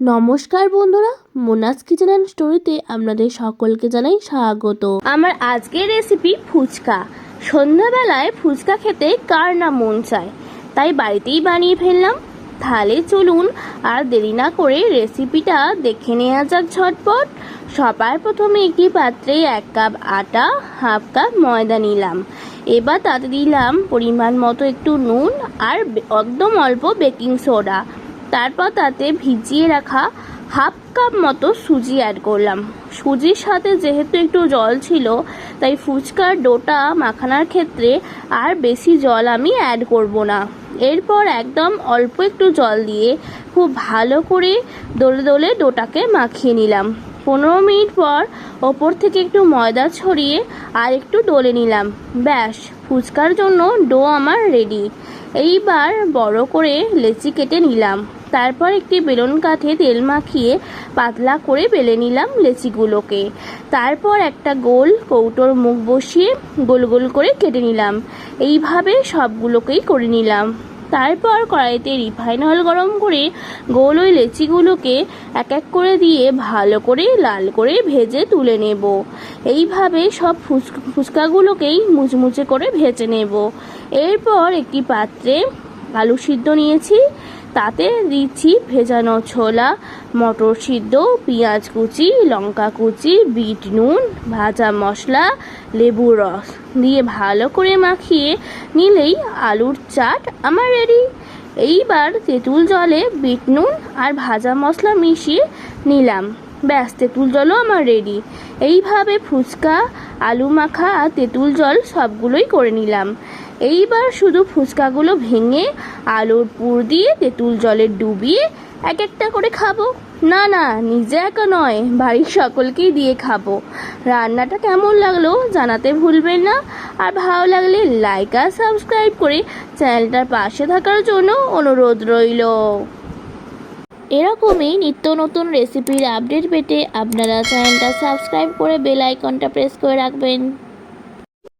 নমস্কার বন্ধুরা Monas kitchen and স্টোরিতে আপনাদের সকলকে জানাই স্বাগত। আমার আজকের রেসিপি ফুচকা। সন্ধ্যাবেলায় ফুচকা খেতে কার না মন চায়? তাই বাড়িতেই বানিয়ে ফেললাম। তাহলে চলুন আর দেরি না করে রেসিপিটা দেখে নেওয়া যাক ঝটপট। সবার প্রথমে একটি পাত্রে এক কাপ আটা, হাফ কাপ ময়দা নিলাম। এবার তাতে দিলাম পরিমাণ মতো একটু নুন আর একদম অল্প বেকিং সোডা। তারপর তাতে ভিজিয়ে রাখা হাফ কাপ মতো সুজি অ্যাড করলাম। সুজির সাথে যেহেতু একটু জল ছিল, তাই ফুচকার ডোটা মাখানোর ক্ষেত্রে আর বেশি জল আমি অ্যাড করব না। এরপর একদম অল্প একটু জল দিয়ে খুব ভালো করে দোলে দোলে ডোটাকে মাখিয়ে নিলাম। পনেরো মিনিট পর ওপর থেকে একটু ময়দা ছড়িয়ে আর একটু ডলে নিলাম। ব্যাস, ফুচকার জন্য ডো আমার রেডি এইবার বড় করে লেচি কেটে নিলাম। তারপর একটি বেলুন কাঠে তেল মাখিয়ে পাতলা করে বেলে নিলাম লেচিগুলোকে। তারপর একটা গোল কৌটোর মুখ বসিয়ে গোল গোল করে কেটে নিলাম। এইভাবে সবগুলোকেই করে নিলাম। তারপর কড়াইতে রিফাইন অয়েল গরম করে গোল ওই লেচিগুলোকে এক এক করে দিয়ে ভালো করে লাল করে ভেজে তুলে নেব। এইভাবে সব ফুচকা ফুচকাগুলোকেই মুচমুচে করে ভেজে নেব। এরপর একটি পাত্রে আলু সিদ্ধ নিয়েছি। তাতে দিচ্ছি ভেজানো ছোলা মটর সিদ্ধ পেঁয়াজ কুচি, লঙ্কা কুচি, বিট নুন, ভাজা মশলা লেবুর রস দিয়ে ভালো করে মাখিয়ে নিলেই আলুর চাট আমার রেডি। এইবার তেঁতুল জলে বিট নুন আর ভাজা মশলা মিশিয়ে নিলাম। ব্যাস, তেঁতুল জলও আমার রেডি এইভাবে ফুচকা, আলু মাখা আর তেঁতুল জল সবগুলোই করে নিলাম। এইবার শুধু ফুচকাগুলো ভেঙে আলুর পুর দিয়ে তেঁতুল জলে ডুবিয়ে এক একটা করে খাব। না না, নিজে একা নয়, বাড়ির সকলকেই দিয়ে খাব। রান্নাটা কেমন লাগল জানাতে ভুলবেন না। আর ভালো লাগলে লাইক আর সাবস্ক্রাইব করে চ্যানেলটার পাশে থাকার জন্য অনুরোধ রইল। এরকমই নিত্য নতুন রেসিপির আপডেট পেতে আপনারা চ্যানেলটা সাবস্ক্রাইব করে বেল আইকনটা প্রেস করে রাখবেন।